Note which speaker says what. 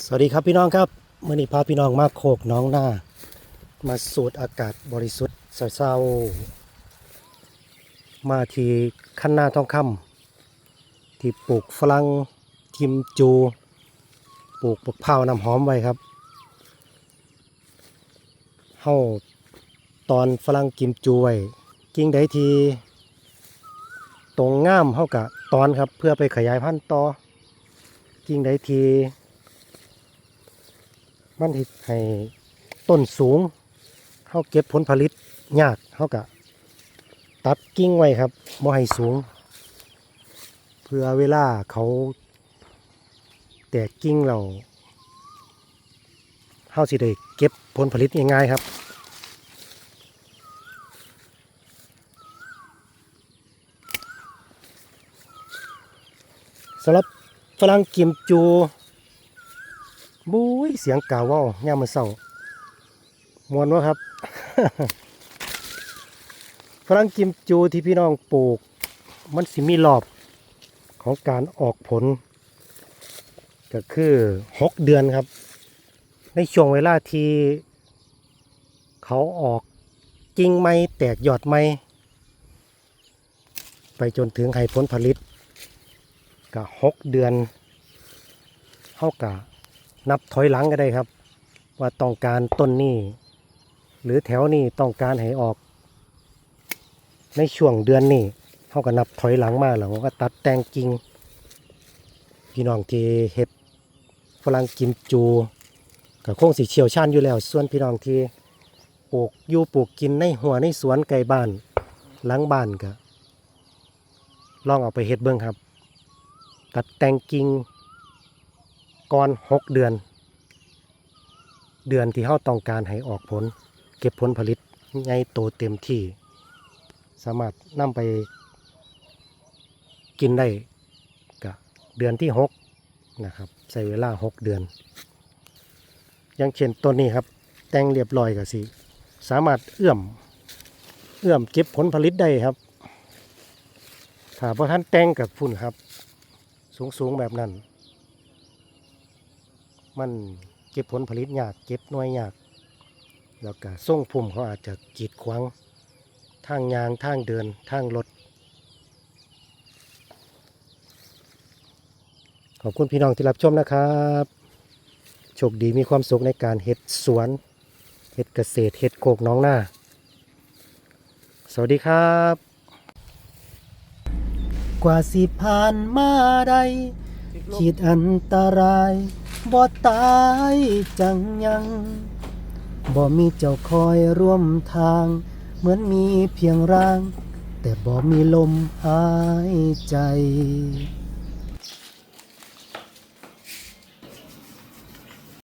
Speaker 1: สวัสดีครับพี่น้องครับมื่อนี้พาพี่น้องมาโคกน้องหน้า มาสูดอากาศบริสุทธิ์เศร้ามาที่ขั้นหน้าทองคำที่ปลูกฝรั่งกิมจู ปลูกปักเผาน้ำหอมไว้ครับเฮาตอนฝรั่งกิมจูไว้กิ่งใดทีตรงง่ามเฮากะตอนครับเพื่อไปขยายพันธุ์ต่อกิ่งใดที มันเฮ็ดให้ต้นสูงเขาเก็บผลผลิตยากเขากะตัดกิ่งไว้ครับบ่ให้สูง เพื่อเวลาเขาแตกกิ่งเราเฮาสิได้เก็บผลผลิตง่ายๆครับสำหรับฝรั่งกิมจู บุ้ยเสียงกาวเว่าวย่ามมันเศร้ามวนวะครับฝรั่งกิมจูที่พี่น้องปลูก มันสิมีรอบของการออกผล ก็คือหกเดือนครับ ในช่วงเวลาที่เขาออกกิ่งไม้แตกยอดไม้ไปจนถึงให้ผลผลิตก็หกเดือนเท่ากับ นับถอยหลังก็ได้ครับ ว่าต้องการต้นนี้ หรือแถวนี้ต้องการให้ออก ในช่วงเดือนนี้เขาก็นับถอยหลังมาแล้วก็ตัดแต่งกิ่งพี่น้องที่เห็ดฝรั่งกิมจูก็คงสิเชี่ยวชาญอยู่แล้ว ส่วนพี่น้องที่ปลูกอยู่ปลูกกินในหัวในสวนไกลบ้านหลังบ้านก็ลองเอาไปเห็ดเบิ้งครับ ตัดแต่งกิ่ง ก่อนหกเดือน เดือนที่เขาต้องการให้ออกผล เก็บผลผลิตใหญ่โตเต็มที่ สามารถนำไปกินได้กับเดือนที่หกนะครับใช้เวลาหกเดือน อย่างเช่นต้นนี้ครับ แต่งเรียบร้อยกับสิสามารถเอื้อมเอื้อมเก็บผลผลิตได้ครับถ้าพอท่านแต่งกับฝุ่นครับ สูงๆแบบนั้น มันเก็บผลผลิตยากเก็บน่วยยาก แล้วก็ส่งพุ่มเขาอาจจะกีดขวางทางยางทางเดินทางรถขอบคุณพี่น้องที่รับชมนะครับโชคดีมีความสุขในการเฮ็ดสวนเฮ็ดเกษตรเฮ็ดโคกน้องหน้า สวัสดีครับ กว่าสิผ่านมาได้ขีดอันตราย บ่ตายจังยังบ่มีเจ้าคอยร่วมทาง เหมือนมีเพียงร่าง แต่บ่มีลมหายใจ